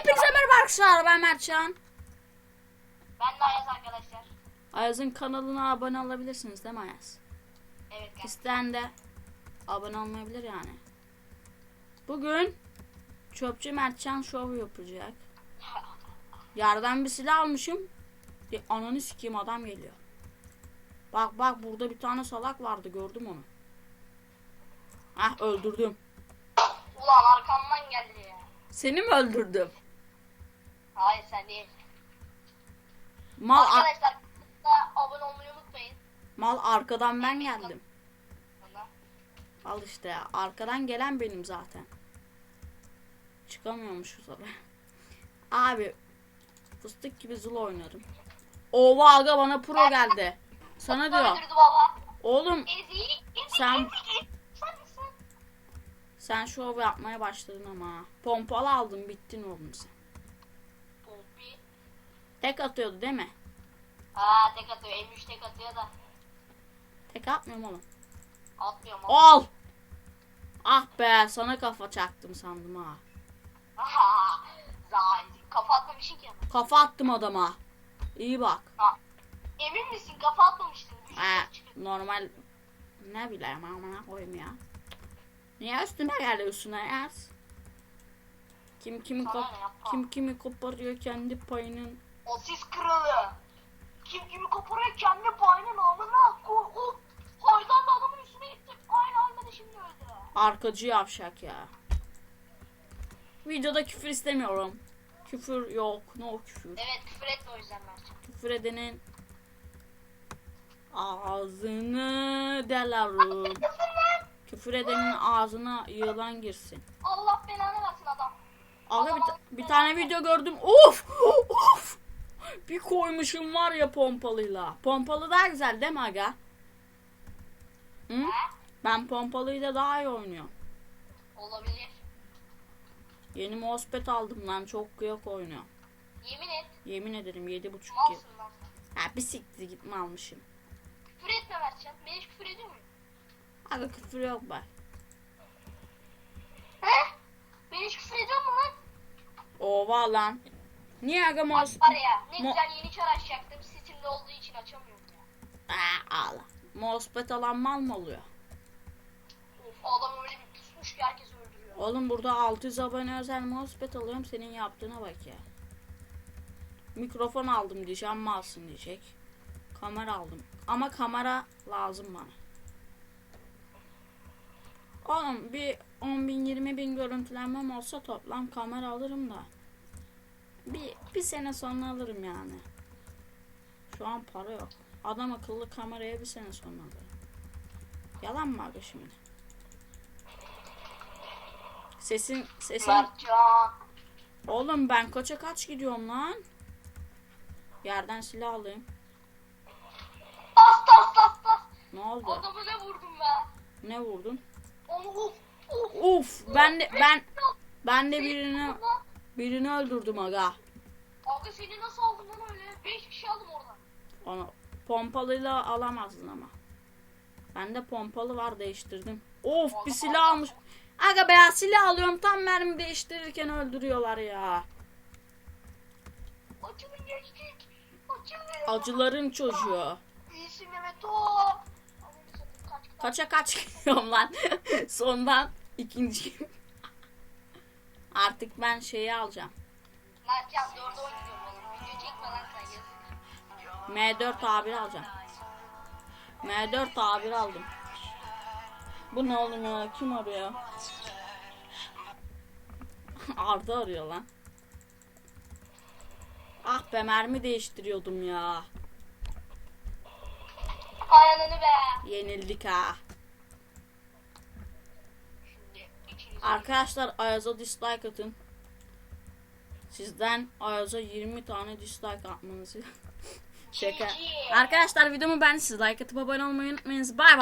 Hepinize merhaba arkadaşlar ben Mertcan. Ben de Ayaz arkadaşlar. Ayaz'ın kanalına abone olabilirsiniz değil mi Ayaz? Evet. İsteyen de abone olmayabilir yani. Bugün Çöpçü Mertcan şov yapacak. Yerden bir silah almışım. Bir ananı sikeyim adam geliyor. Bak bak burada bir tane salak vardı gördüm onu. Hah öldürdüm. Ulan arkamdan geldi ya. Seni mi öldürdüm? Hayır sen değil. Mal, ar- Arkadaşlar kanalımıza abone olmayı unutmayın. mal arkadan ben geldim. Al işte ya. Arkadan gelen benim zaten. Çıkamıyormuşuz oraya. Abi fıstık gibi zul oynarım. Ova aga bana pro geldi. Sana diyor. Oğlum. Sen-. Sen şov yapmaya başladın ama. Pompalı aldın bittin oğlum sen. Tek atıyordu değil mi? Ha tek atıyor. M3 tek atıyor da. Tek atmıyorum oğlum. Atmıyorum. Al. Ah be sana kafa çaktım sandım ha. Aha. Zaten kafa atmamışsın ki ama. Kafa attım adama. İyi bak. Ha. Emin misin kafa atmamıştın? Ha, normal ne bileyim amına koyayım ya. Niye üstüne geldi üstüne yaz? Kim kimi kop kim kimi koparıyor kendi payının. Siz kralı. Kim kimi koparıyor kendi payının amına koyup haydan da adamın üstüne gitti. Aynı halde şimdi öldü. Arkacı yavşak ya. Videoda küfür istemiyorum. Küfür yok. No küfür. Evet küfür etme o yüzden Mertcan. Küfür edenin ağzını delerim. Küfür edenin ağzına yılan girsin. Allah belanı versin adam. Aga bir, ta- bir tane video gördüm. Of! Bir koymuşum var ya pompalıyla. Pompalı daha güzel değil mi aga? Hı? Ben pompalıyla daha iyi oynuyorum. Olabilir. Yeni mousepad aldım lan çok kıyak oynuyor. Yemin et. Yemin ederim 7.5 yıl. Malsın lan. Ha bir siktir gitme almışım. Küfür etme Mertcan. Ben hiç küfür ediyor muyum? Aga küfür yok bak. He? Ben hiç küfür ediyor mu lan? Ova lan. Niye aga mouse... var ya ne Mo- güzel yeni çar açacaktım. Steam'de olduğu için açamıyorum ya. Aa, ağla. Mousepad alan mal mı oluyor? Of adam öyle bir pusmuş ki herkes öldürüyor. Oğlum burada 600 abone özel mousepad alıyorum senin yaptığına bak ya. Mikrofon aldım diyeceğim malsın diyecek. Kamera aldım. Ama kamera lazım bana. Oğlum bir 10 bin 20 bin görüntülenmem olsa toplam kamera alırım da. Bir, bir sene sonra alırım yani. Şu an para yok. Adam akıllı kameraya bir sene sonra alırım. Yalan mı abi şimdi? Sesin sesin Mertcan. Oğlum ben kaça kaç gidiyorum lan? Yerden silah alayım. Bas bas bas bas. Ne oldu? Adamı ne vurdum ben? Ne vurdun? Onu uf uf. Uf ben de ben ben de birini birini öldürdüm aga. Kanka seni nasıl aldım lan öyle? 5 kişi aldım oradan. Onu pompalıyla alamazdın ama. Bende pompalı var değiştirdim. Of bir silah almış. Aga be ya silah alıyorum tam mermi değiştirirken öldürüyorlar ya. Açılın geçtik. Açılın. Acıların çocuğu. İyisin Mehmet o. Kaça kaç gidiyorum lan. Sondan ikinciyim. Artık ben şeyi alacağım. Mertcan 4'e oynuyorum oğlum. Video çekme lan sen yazık. M4 A1 alacağım. M4 A1 aldım. Bu ne oğlum ya? Kim arıyor? Arda arıyor lan. Ah be mermi değiştiriyordum ya. Ay ananı be. Yenildik ha. Şimdi ikiniz. Arkadaşlar Ayaz'a dislike atın. Sizden Ayaz'a 20 tane dislike atmanızı. Şaka. Arkadaşlar videomu beğendiyseniz like atıp abone olmayı unutmayınız. Bay bay.